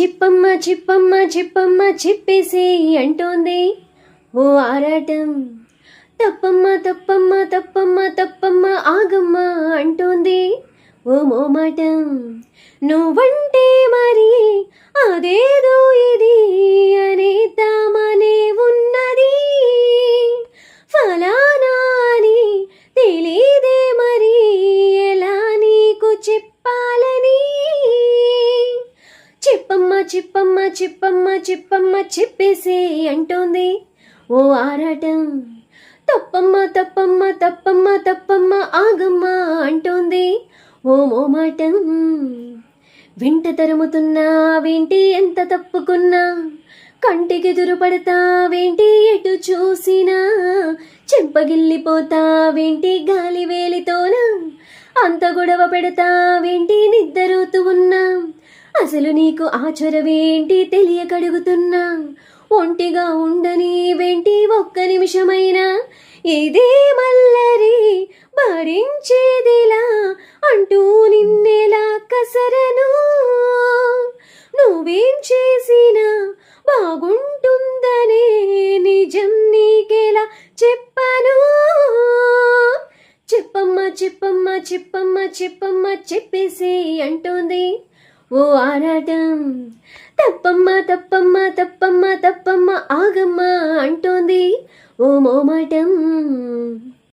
చిప్పమ్మ చిప్పమ్మ చిప్పమ్మ చిప్పేసి అంటోంది. ఓ ఆరాటం. తప్పమ్మ తప్పమ్మ తప్పమ్మ తప్పమ్మ ఆగమ్మ అంటోంది. ఓ మోమాటం. నువ్వంటే మరి అదేదో చిప్పమ్మ చిప్పమ్మ చిప్పమ్మ చిప్పమ్మ చెప్పేసి అంటోంది. ఓ ఆరాటం. తప్పమ్మ తప్పమ్మ తప్పమ్మ తప్పమ్మ ఆగమ్మ అంటోంది. ఓ మోమాటం. వింట తరుముతున్నావేంటి ఎంత తప్పుకున్నా కంటికి దురుపడతావేంటి ఎటు చూసినా చెంపగిల్లిపోతావేంటి గాలి వేలితోనా అంత గొడవ పెడతావేంటి నిద్దరుతూ ఉన్నా. అసలు నీకు ఆచరవేంటి తెలియకడుగుతున్నా. ఒంటిగా ఉండని వెంటి ఒక్క నిమిషమైనా ఇదే మల్లరి భరించేదిలా అంటూ నిన్నెలా కసరను. నువ్వేం చేసినా బాగుంటుందనే నిజం నీకెలా చెప్పను. చెప్పమ్మా చెప్పమ్మ. చెప్పమ్మ చెప్పమ్మ చెప్పేసి అంటోంది. ఓ ఆరాటం. తప్పమ్మ తప్పమ్మ తప్పమ్మ తప్పమ్మ ఆగమ్మ అంటోంది. ఓ మోమాటం.